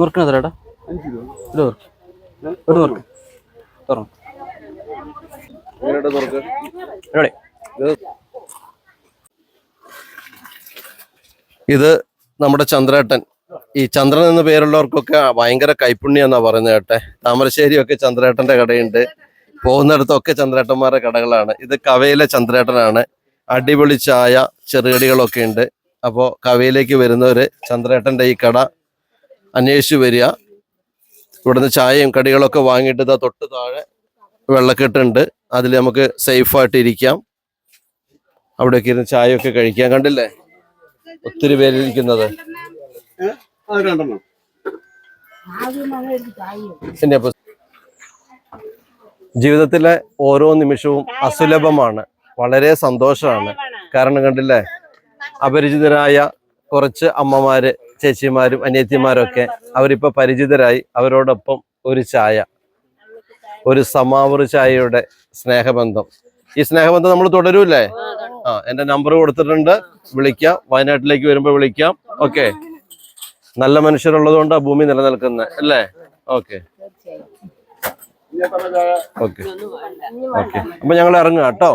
നുറുക്കണ തരാടാ ഇത് നുറുക്ക് ഒരു തുറന്നു. ഇത് നമ്മുടെ ചന്ദ്രേട്ടൻ. ഈ ചന്ദ്രൻ എന്ന പേരുള്ളവർക്കൊക്കെ ഭയങ്കര കൈപ്പുണ്യം എന്നാ പറയുന്നത് കേട്ടെ. താമരശ്ശേരി ഒക്കെ ചന്ദ്രേട്ടന്റെ കടയുണ്ട്. പോകുന്നിടത്തൊക്കെ ചന്ദ്രേട്ടന്മാരുടെ കടകളാണ്. ഇത് കവയിലെ ചന്ദ്രേട്ടനാണ്. അടിപൊളി ചായ ചെറുകടികളൊക്കെ ഉണ്ട്. അപ്പോൾ കവയിലേക്ക് വരുന്നവര് ചന്ദ്രേട്ടന്റെ ഈ കട അന്വേഷിച്ച് വരിക. ഇവിടുന്ന് ചായയും കടികളൊക്കെ വാങ്ങിയിട്ട് ഇതാ തൊട്ട് താഴെ വെള്ളക്കെട്ടുണ്ട്. അതിൽ നമുക്ക് സേഫായിട്ട് ഇരിക്കാം. അവിടെയൊക്കെ ഇരുന്ന് ചായയൊക്കെ കഴിക്കാം. കണ്ടില്ലേ? ഒത്തിരി പേരിരിക്കുന്നത് ജീവിതത്തിലെ ഓരോ നിമിഷവും അസുലഭമാണ്. വളരെ സന്തോഷമാണ്. കാരണം കണ്ടില്ലേ? അപരിചിതരായ കുറച്ച് അമ്മമാര് ചേച്ചിമാരും അനിയത്തിമാരൊക്കെ അവരിപ്പോ പരിചിതരായി. അവരോടൊപ്പം ഒരു ചായ ഒരു സമാവർ ചായയുടെ സ്നേഹബന്ധം. ഈ സ്നേഹബന്ധം നമ്മൾ തുടരൂല്ലേ? ആ എന്റെ നമ്പർ കൊടുത്തിട്ടുണ്ട്. വിളിക്കാം. വയനാട്ടിലേക്ക് വരുമ്പോ വിളിക്കാം. ഓക്കെ. നല്ല മനുഷ്യരുള്ളത് കൊണ്ട് ആ ഭൂമി നിലനിൽക്കുന്നത് അല്ലേ? ഓക്കെ. ഓക്കെ. ഓക്കെ. അപ്പൊ ഞങ്ങൾ ഇറങ്ങുക കേട്ടോ.